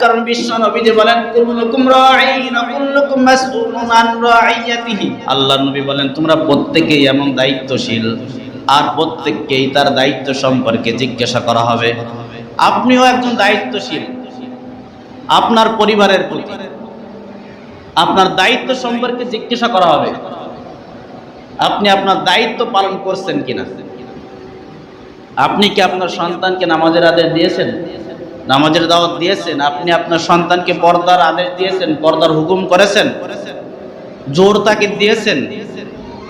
কারণ বিশ্ব বলেন, কুল্লুকুম রাঈন, কুল্লুকুম মাসউলুন আন রাঈয়াতিহি। আল্লাহ নবী বলেন, তোমরা এমন দায়িত্বশীল, আর প্রত্যেককেই তার দায়িত্ব সম্পর্কে জিজ্ঞাসা করা হবে। আপনিও একজন দায়িত্বশীল, আপনার পরিবারের প্রতি আপনার দায়িত্ব সম্পর্কে জিজ্ঞাসা করা হবে। আপনি আপনার দায়িত্ব পালন করছেন কিনা? আপনি কি আপনার সন্তানকে নামাজের আদেশ দিয়েছেন? নামাজের দাওয়াত দিয়েছেন, আপনি আপনার সন্তানকে পর্দার আদেশ দিয়েছেন, পর্দার হুকুম করেছেন, জোর তাকে দিয়েছেন।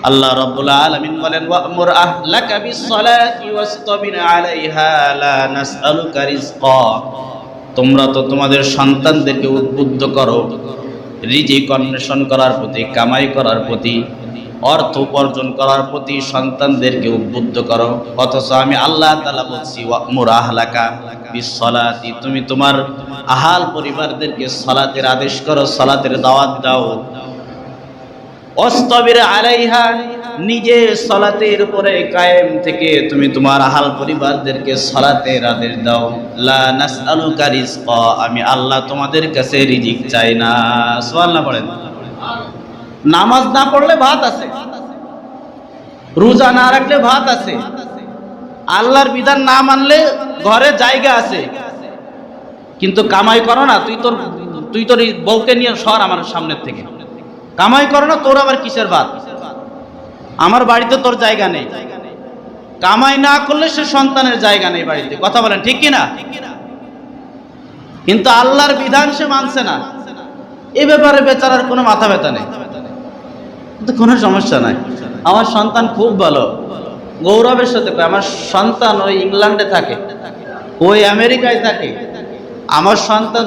আল্লাহ রাব্বুল আলামিন বলেন, ওয়ামুর আহলাকা বিসসালাতি ওয়াসতাবির আলাইহা লা নাসআলুকা রিজকা তোমরা তো তোমাদের সন্তানদেরকে উদ্বুদ্ধ করো, রিজিক অন্বেষণ করার প্রতি, কামাই করার প্রতি। অর্থ উপার্জন করার প্রতি সন্তানদেরকে উদ্বুদ্ধ করো। অথচ আমি আল্লাহ তালা বলছি ওয়ামুর আহলাকা বিসসালাতি। তুমি তোমার আহাল পরিবারদেরকে সলাতের আদেশ করো, সলাতের দাওয়াত দাও। অস্তবির আলাইহা, নিজে সলাতের উপরে কায়েম থেকে তুমি তোমার আহাল পরিবারদেরকে সলাতের আদেশ দাও। লা নাসআলুকা রিজকা, আমি আল্লাহ তোমাদের কাছে রিজিক চাই না। সুবহানাল্লাহ পড়েন নামাজ না পড়লে ভাত আছে। রোজা না রাখলে ভাত আছে। আল্লাহর বিধান না মানলে ঘরে জায়গা আছে। কিন্তু কামাই করো না, তুই তোর তুই তোর বউকে নিয়ে সর আমার সামনের থেকে। কামাই করো না, তোর আবার কিসের ভাত? আমার বাড়িতে তোর জায়গা নেই। কামাই না করলে সে সন্তানের জায়গা নেই বাড়িতে। কথা বলেন, ঠিক কি না? কিন্তু আল্লাহর বিধান সে মানছে না। এ ব্যাপারে বেচারার কোনো মাথা ব্যথা নেই। কিন্তু কোনো সমস্যা নাই। আমার সন্তান খুব ভালো। গৌরবের সাথে আমার সন্তান ওই ইংল্যান্ডে থাকে। ওই আমেরিকায় থাকে। আমার সন্তান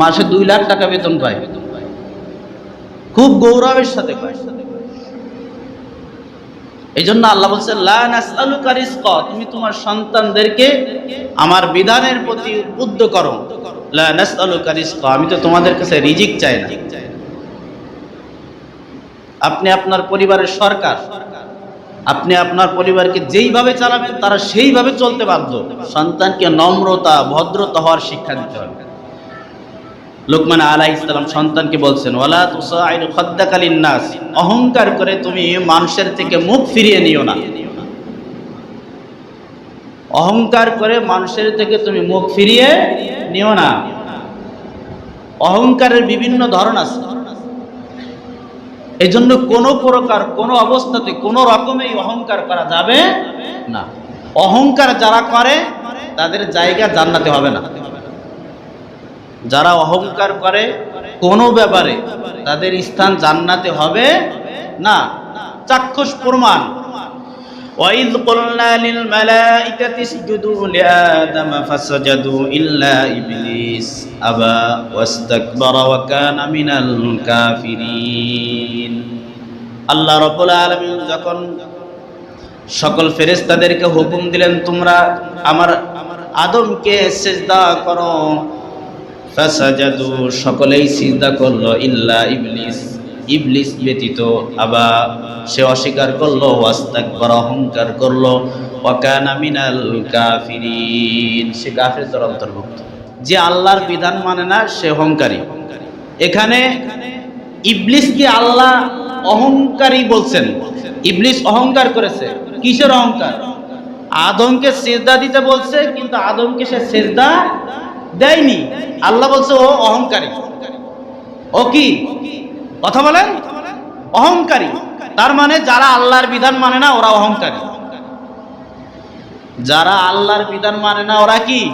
মাসে দুই লাখ টাকা বেতন পায়। খুব গৌরবের সাথে এই জন্য আল্লাহ বলছে তুমি তোমার সন্তানদেরকে আমার বিধানের প্রতি উদ্বুদ্ধ করো। আমি তো তোমাদের কাছে রিজিক চাই না। আপনি আপনার পরিবারের সরকার। আপনি আপনার পরিবারকে যেইভাবে চালাবেন, তারা সেইভাবে চলতে বাধ্য। সন্তানকে নম্রতা, ভদ্রতা হওয়ার শিক্ষা দিতে হবে। লোকমান আলাহ ইসলাম সন্তানকে বলছেন নাস অহংকার করে তুমি মানুষের থেকে মুখ ফিরিয়ে নিও না। অহংকার করে মানুষের থেকে তুমি মুখ ফিরিয়ে নিও না। অহংকারের বিভিন্ন ধরন আছে। এই জন্য কোনো প্রকার, কোনো অবস্থাতে, কোনো রকমেই অহংকার করা যাবে না। অহংকার যারা করে, তাদের জায়গা জান্নাতে হবে না। যারা অহংকার করে, কোনো ব্যাপারে তাদের স্থান জান্নাতে হবে না। চাক্ষুষ প্রমাণ وَإِذْ قُلْنَا لِلْمَلَائِكَةِ اسْجُدُوا لِآدَمَ فَسَجَدُوا إِلَّا إِبْلِيسَ أَبَى وَاسْتَكْبَرَ وَكَانَ مِنَ الْكَافِرِينَ আল্লাহ রব্বুল আলামিন যখন সকল ফেরেশতাদেরকে হুকুম দিলেন তোমরা আমার আদমকে সেজদা করো ফাসাজাদু সকলেই সিজদা করলো ইল্লা ইবলিস ইবলিস ব্যতীত, আবা, সে অস্বীকার করল, ওয়াস্তাকবার, অহংকার করল, ওয়াকানা মিনাল কাফিরিন। সে কাফিরদের অন্তর্ভুক্ত। যে আল্লাহর বিধান মানে না, সে অহংকারী। এখানে ইবলিসকে আল্লাহ অহংকারী বলছেন। ইবলিস অহংকার করেছে। কিসের অহংকার? আদমকে সেজদা দিতে বলছে, কিন্তু আদমকে সে সেজদা দেয়নি। আল্লাহ বলছে, ও অহংকারী। ও কি? কথা বলেন? অহংকারী। তার মানে যারা আল্লাহর বিধান মানে না, ওরা অহংকারী। যারা আল্লাহর বিধান মানে না, ওরা কি?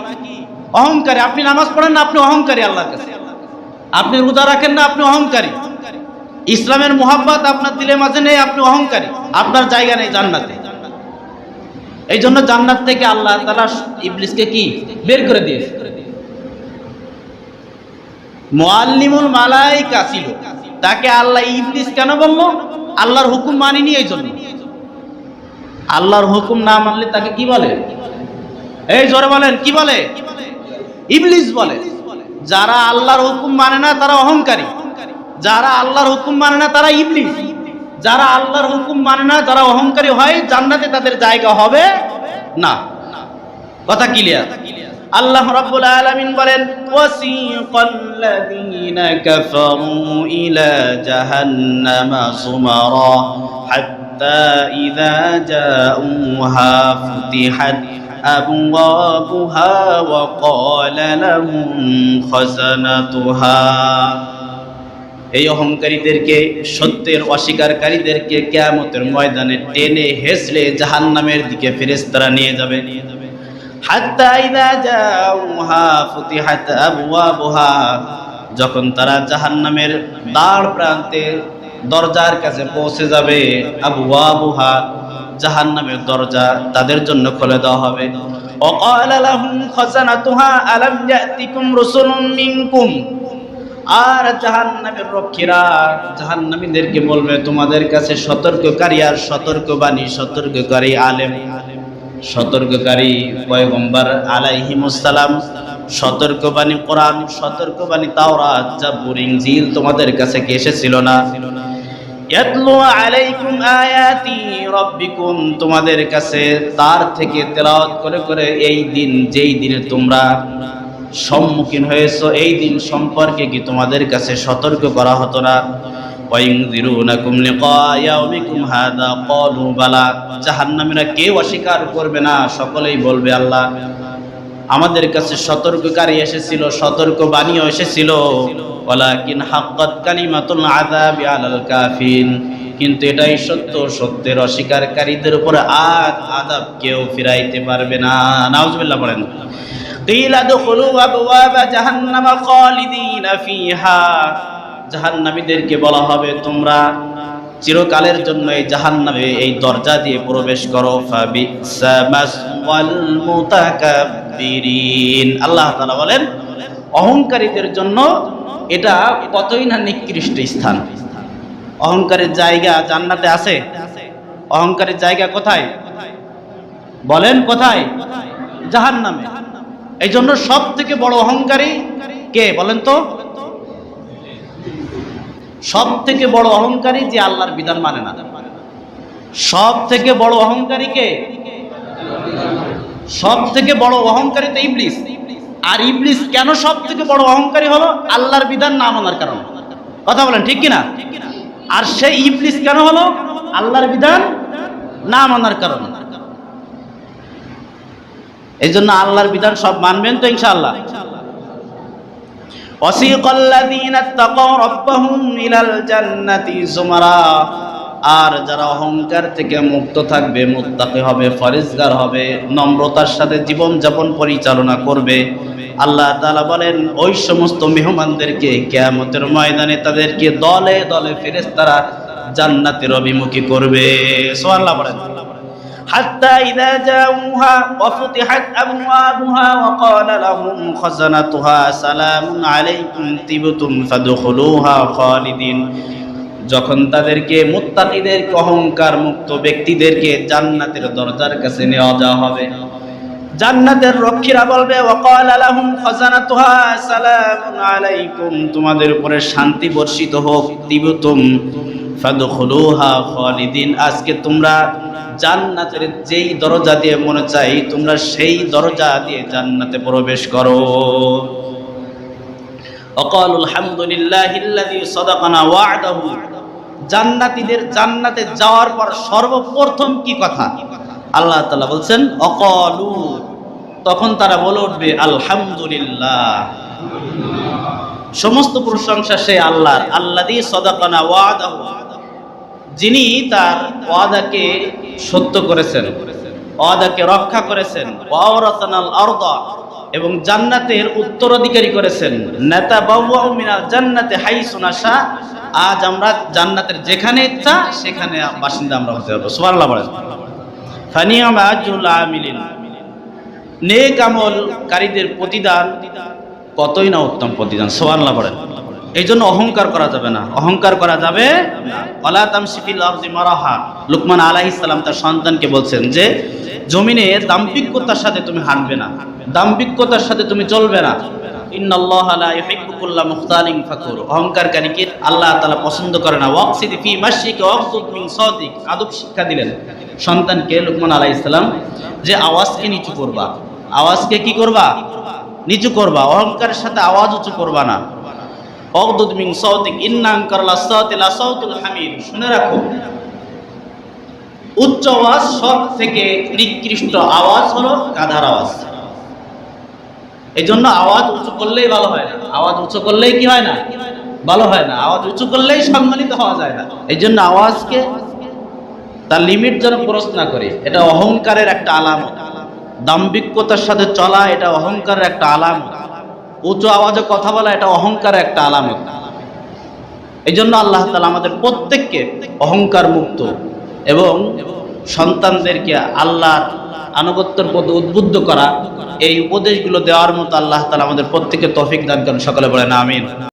অহংকারী। আপনি নামাজ পড়েন না, আপনি অহংকারী আল্লাহর কাছে। আপনি রোজা রাখেন না, আপনি অহংকারী। ইসলামের মোহাব্বত আপনার দিলে মাঝে নেই, আপনি অহংকারী। আপনার জায়গা নেই জান্নাতে। এই জন্য জান্নাত থেকে আল্লাহ তারা ইবলিসকে কি? বের করে দিয়েছে। মোয়াল্লিমুল মালাইকা ছিল। তাকে আল্লাহ ইবলিস কেন বলল? আল্লাহর হুকুম মানিনি এই জন্য আল্লাহর হুকুম না মানলে তাকে কি বলে? এই জোরে বলেন, কি বলে? ইবলিস বলে। যারা আল্লাহর হুকুম মানে না, তারা অহংকারী। যারা আল্লাহর হুকুম মানে না, তারা ইবলিস। যারা আল্লাহর হুকুম মানে না, যারা অহংকারী হয়, জান্নাতে তাদের জায়গা হবে না। কথা ক্লিয়ার আল্লাহ রাব্বুল আলামিন বলেন ওয়াসিকাল্লাযীনা কাফারু ইলা জাহান্নামা সুমারা হাত্তা ইযা জাউহা ফুতিহাত أبوابها وقال لهم خزنتها এই অহংকারীদেরকে সত্যের অস্বীকারীদেরকে কেয়ামতের ময়দানে টেনে হেসলে জাহান্নামের দিকে ফেরেশতারা নিয়ে যাবে হাত্তা ইদা জাউহা ফুতিহাত আবওয়াবুহা যখন তারা জাহান্নামের দ্বার প্রান্তে দরজার কাছে পৌঁছে যাবে আবওয়াবুহা জাহান্নামের দরজা তাদের জন্য খুলে দেওয়া হবে وقال لهم خزنتها ألم يأتكم رسل منكم আর জাহান্নামের রক্ষীরা জাহান্নামীদেরকে বলবে তোমাদের কাছে সতর্ককারী আর সতর্কবাণী সতর্ককারী আলেম সতর্ককারী পয়গম্বর আলাইহিমুসালাম সতর্কবাণী কোরআন, সতর্কবাণী তাওরাত জাবুর ইনজিল তোমাদের কাছে কি এসেছিল না? ইয়াতলু আলাইকুম আয়াতি তোমাদের কাছে তার থেকে তেলাওয়াত করে করে এই দিন, যেই দিনে তোমরা সম্মুখীন হয়েছো, এই দিন সম্পর্কে কি তোমাদের কাছে সতর্ক করা হতো না? ওয়াইনযিরুনাকুম লিকা ইয়াউমিকুম হাদা ক্বালু বালা জাহান্নামীরা কেউ অস্বীকার করবে না সকলেই বলবে আল্লাহ আমাদের কাছে সতর্ককারী এসেছিল সতর্ক বাণীও এসেছিল ওয়ালাকিন হাক্কাত কালিমাতুল আযাবি আলাল কাফিন কিন্তু এটাই সত্য সত্যের অস্বীকারীদের উপর আজ আযাব কেউ ফিরাইতে পারবে না নাউজুবিল্লাহ পড়েন قيل ادخلوا ابواب جهنم خالدين فيها জাহান্নামীদেরকে বলা হবে, তোমরা চিরকালের জন্য এই জাহান্নামে এই দরজা দিয়ে প্রবেশ করো আল্লাহ তাআলা বলেন, অহংকারীদের জন্য এটা কতই না নিকৃষ্ট স্থান। অহংকারের জায়গা জান্নাতে আছে। অহংকারের জায়গা কোথায়? বলেন কোথায়? জাহান্নামে। এই জন্য সব থেকে বড় অহংকারী কে বলেন তো? সব থেকে বড় অহংকারী যে আল্লাহর বিধান মানে না। সব থেকে বড় অহংকারী কে? সব থেকে বড় অহংকারী তো ইবলিস। আর ইবলিস কেন সব থেকে বড় অহংকারী হলো? আল্লাহর বিধান না মানার কারণ। কথা বলেন, ঠিক কিনা? আর সেই ইবলিস কেন হলো? আল্লাহর বিধান না মানার কারণ। এই জন্য আল্লাহর বিধান সব মানবেন তো ইনশাআল্লাহ। وسيق الذين اتقوا ربهم إلى الجنة زمرا আর যারা অহংকার থেকে মুক্ত থাকবে মুত্তাকি হবে ফরেজগার হবে নম্রতার সাথে জীবন যাপন পরিচালনা করবে আল্লাহ তাআলা বলেন ওই সমস্ত মেহমানদেরকে কিয়ামতের ময়দানে তাদেরকে দলে দলে ফেরেশতারা জান্নাতের অভিমুখী করবে সুবহানাল্লাহ বলেন حتى إذا جاءوها وفتحت أبوابها وقال لهم خزنتها سلام عليكم طبتم فادخلوها خالدين যখন তাদেরকে মুত্তাকিদের অহংকার মুক্ত ব্যক্তিদেরকে জান্নাতের দরজার কাছে নেওয়া যাওয়া হবে জান্নাতের রক্ষীরা বলবে ওয়াকাল লাহুম খাজানাতুহা সালামুন আলাইকুম তোমাদের উপরে শান্তি বর্ষিত হোক তিবতুম আজকে তোমরা জান্নাতের যেই দরজা দিয়ে মনে চাই, তোমরা সেই দরজা দিয়ে জান্নাতে প্রবেশ করো। জান্নাতে যাওয়ার পর সর্বপ্রথম কি কথা? আল্লাহ তালা বলছেন, অকালু। তখন তারা বলে উঠবে, আলহামদুলিল্লাহ। সমস্ত প্রশংসা সে আল্লাহর। আল্লাহ সদাকানা ওয়াদাহু। যিনি তার ওয়াদাকে সত্য করেছেন, ওয়াদাকে রক্ষা করেছেন ওয়াওরাতানাল আরদা, এবং জান্নাতের উত্তরাধিকারী করেছেন। নেতা বাবুয়াউ মিনাল জান্নাতে হাইসু নাশা, আজ আমরা জান্নাতের যেখানে ইচ্ছা, সেখানে বাসিন্দা আমরা হতে পারব। সুবহানাল্লাহ বলেন। ফানিয়াম আজুল আমিলিন। নেক আমলকারীদের প্রতিদান কতই না উত্তম প্রতিদান, সুবহানাল্লাহ বলেন। এই জন্য অহংকার করা যাবে না। অহংকার করা যাবে লুকমান আলাইহিস সালাম তার সন্তানকে বলছেন যে, জমিনে দাম্ভিকতার সাথে তুমি হাঁটবে না। দাম্ভিকতার সাথে তুমি চলবে না। আল্লাহ তাআলা পছন্দ করে না। শিক্ষা দিলেন। সন্তানকে লুকমান নিচু করবা। আওয়াজকে কি করবা? নিচু করবা। অহংকারের সাথে আওয়াজ উঁচু করবা না। অগদুদ মিন সাউতিক, ইন্নাং কারলা সাউতিল সাউতুল হামিদ। শুনে রাখো। উচ্চ আওয়াজ, সব থেকে নিকৃষ্ট আওয়াজ গাধার আওয়াজ। এই জন্য আওয়াজ উঁচু করলেই ভালো হয় না। আওয়াজ উঁচু করলেই কি হয় না? ভালো হয় না। আওয়াজ উঁচু করলেই সম্মানিত হওয়া যায় না। এই জন্য আওয়াজকে তার লিমিট যেন ক্রস না করে। এটা অহংকারের একটা আলামত। দাম্ভিকতার সাথে চলা, এটা অহংকারের একটা আলামত। উঁচু আওয়াজে কথা বলা এটা অহংকার একটা আলামত। এই জন্য আল্লাহ তালা আমাদের প্রত্যেককে অহংকার মুক্ত এবং সন্তানদেরকে আল্লাহর আনুগত্যের পথে উদ্বুদ্ধ করা এই উপদেশগুলো দেওয়ার মতো আল্লাহ তালা আমাদের প্রত্যেকের তফিক দান করেন। সকলে বলেন, আমিন।